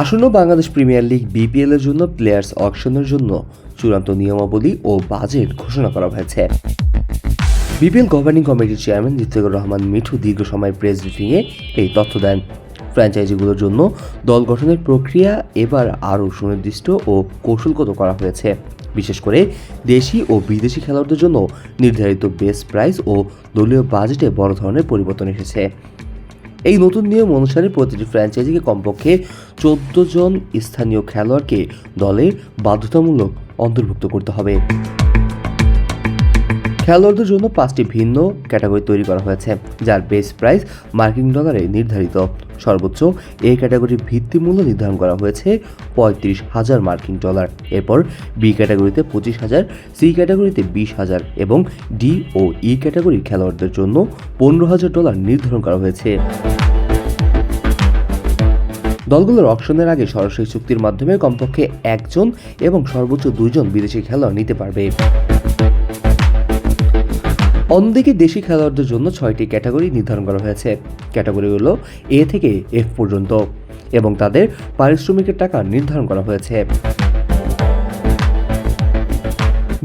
আসন্ন Bangladesh premier league BPL এর জন্য প্লেয়ার্স অকশনের জন্য চূড়ান্ত নিয়মাবলী ও বাজেট ঘোষণা করা হয়েছে। বিপিএল গভর্নিং কমিটির চেয়ারম্যান জিত্তেকুর রহমান মিঠু দীর্ঘ সময় প্রেস ব্রিফিংয়ে এই তথ্য দেন। ফ্র্যাঞ্চাইজিগুলোর জন্য দল গঠনের প্রক্রিয়া এবার আরও সুনির্দিষ্ট ও কৌশলগত করা হয়েছে। বিশেষ করে দেশি ও বিদেশি খেলোয়াড়দের জন্য নির্ধারিত বেস প্রাইস ও দলীয় বাজেটে বড় ধরনের পরিবর্তন এসেছে। এই নতুন নিয়ম অনুসারে প্রতিটি ফ্র্যাঞ্চাইজিকে কমপক্ষে চোদ্দ জন স্থানীয় খেলোয়াড়কে দলে বাধ্যতামূলক অন্তর্ভুক্ত করতে হবে। খেলোয়াড়দের জন্য পাঁচটি ভিন্ন ক্যাটাগরি তৈরি করা হয়েছে, যার বেস প্রাইস মার্কিন ডলারে নির্ধারিত। সর্বোচ্চ এ ক্যাটাগরির ভিত্তিমূল্য নির্ধারণ করা হয়েছে পঁয়ত্রিশ হাজার মার্কিন ডলার। এরপর বি ক্যাটাগরিতে পঁচিশ হাজার, সি ক্যাটাগরিতে বিশ হাজার এবং ডি ও ই ক্যাটাগরির খেলোয়াড়দের জন্য পনেরো হাজার ডলার নির্ধারণ করা হয়েছে। দলগুলোর অকশনের আগে সরাসরি চুক্তির মাধ্যমে কমপক্ষে একজন এবং সর্বোচ্চ দুইজন বিদেশি খেলোয়াড় নিতে পারবে। অন্যদিকে দেশি খেলোয়াড়দের জন্য ছয়টি ক্যাটাগরি নির্ধারণ করা হয়েছে। ক্যাটাগরিগুলো এ থেকে এফ পর্যন্ত এবং তাদের পারিশ্রমিকের টাকা নির্ধারণ করা হয়েছে।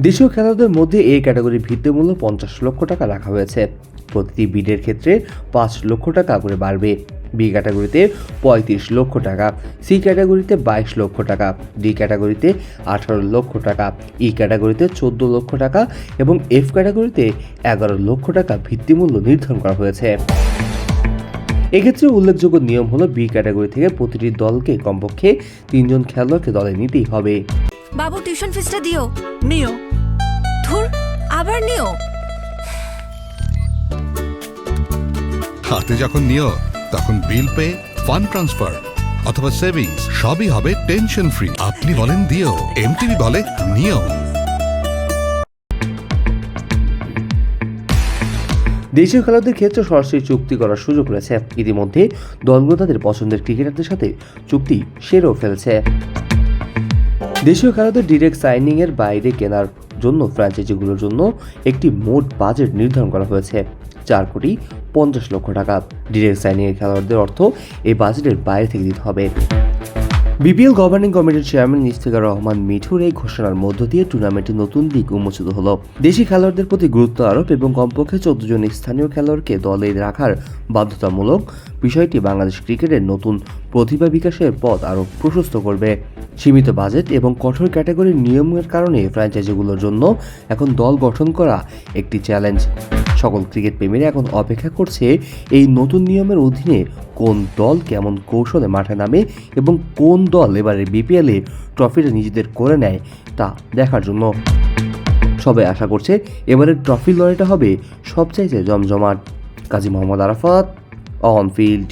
দেশীয় খেলোয়াড়দের মধ্যে এই ক্যাটাগরির ভিত্তিমূল্য পঞ্চাশ লক্ষ টাকা রাখা হয়েছে। প্রতিটি বিডের ক্ষেত্রে পাঁচ লক্ষ টাকা করে বাড়বে। বি ক্যাটাগরিতে পঁয়ত্রিশ লক্ষ টাকা সি ক্যাটাগরিতে বাইশ লক্ষ টাকা ডি ক্যাটাগরিতে আঠারো লক্ষ টাকা ই ক্যাটাগরিতে চোদ্দ লক্ষ টাকা এবং এফ ক্যাটাগরিতে এগারো লক্ষ টাকা ভিত্তিমূল্য নির্ধারণ করা হয়েছে। এক্ষেত্রে উল্লেখযোগ্য নিয়ম হলো বি ক্যাটাগরি থেকে প্রতিটি দলকে কমপক্ষে তিনজন খেলোয়াড়কে দলে নিতেই হবে। বাবু টিউশন ফিসটা দিও। নিও। ধুর আবার নিও। হাতে যখন নিও তখন বিল পে, ফান্ড ট্রান্সফার অথবা সেভিংস সবই হবে টেনশন ফ্রি। আপনি বলেন দিও, এমটিভি বলে নিও। দেশীয় খেলোয়াড়দের ক্ষেত্রে সরাসরি চুক্তি করার সুযোগ রয়েছে। ইতিমধ্যে দলগুলো তাদের পছন্দের ক্রিকেটারদের সাথে চুক্তি সেরেও ফেলছে। দেশীয় খেলোয়াড়দের ডিরেক্ট সাইনিং এর বাইরে কেনার জন্য ফ্র্যাঞ্চাইজিগুলোর জন্য একটি মোট বাজেট নির্ধারণ করা হয়েছে। চার কোটি পঞ্চাশ লক্ষ টাকা। ডিরেক্ট সাইনিং এর খেলোয়াড়দের অর্থ এই বাজেটের বাইরে থেকে দিতে হবে। বিপিএল গভর্নিং কমিটির চেয়ারম্যান ইস্তেকার রহমান মিঠুর এই ঘোষণার মধ্য দিয়ে টুর্নামেন্টের নতুন দিক উন্মোচিত হলো। দেশি খেলোয়াড়দের প্রতি গুরুত্ব আরোপ এবং কমপক্ষে চোদ্দ জন স্থানীয় খেলোয়াড়কে দলে রাখার বাধ্যতামূলক বিষয়টি বাংলাদেশ ক্রিকেটের নতুন প্রতিভা বিকাশের পথ আরও প্রশস্ত করবে। সীমিত বাজেট এবং কঠোর ক্যাটাগরির নিয়মের কারণে ফ্র্যাঞ্চাইজিগুলোর জন্য এখন দল গঠন করা একটি চ্যালেঞ্জ সকল ক্রিকেট প্রেমীরা এখন অপেক্ষা করছে এই নতুন নিয়মের অধীনে কোন দল কেমন কৌশলে মাঠে নামে এবং কোন দল এবারে বিপিএলে ট্রফিটা নিজেদের করে নেয় তা দেখার জন্য। সবাই আশা করছে এবারে ট্রফি লড়াইটা হবে সবচাইতে জমজমাট। Kazi Mohammad Arafat, on field.